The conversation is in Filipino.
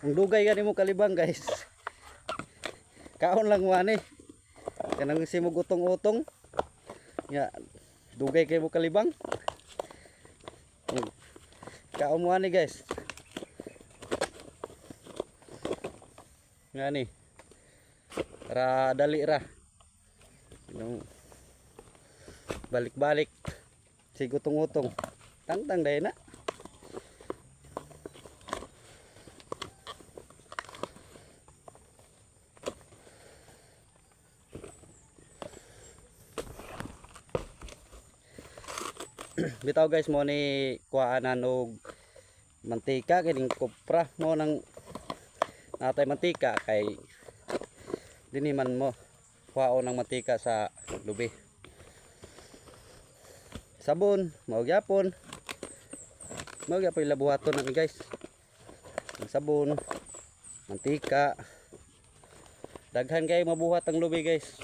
Ang dugay gani mo kalibang guys. Kaon lang mo ani. Kanang simog utong-utong. Ya, dugay kay mo kalibang. Kaon mo ani guys. Nga ni. Ra dali ra. Balik-balik. Sigutong-utong. Tangtang dahil na. bitaw guys mo ni kuhaanan og mantika kining kopra mo nang natay mantika kay dini man mo kuhaon ng mantika sa lubi. Sabon mao gyapon mao gyapon labuhaton na ni guys. Ang sabon mantika. Daghan kay mabuhat ang lubi guys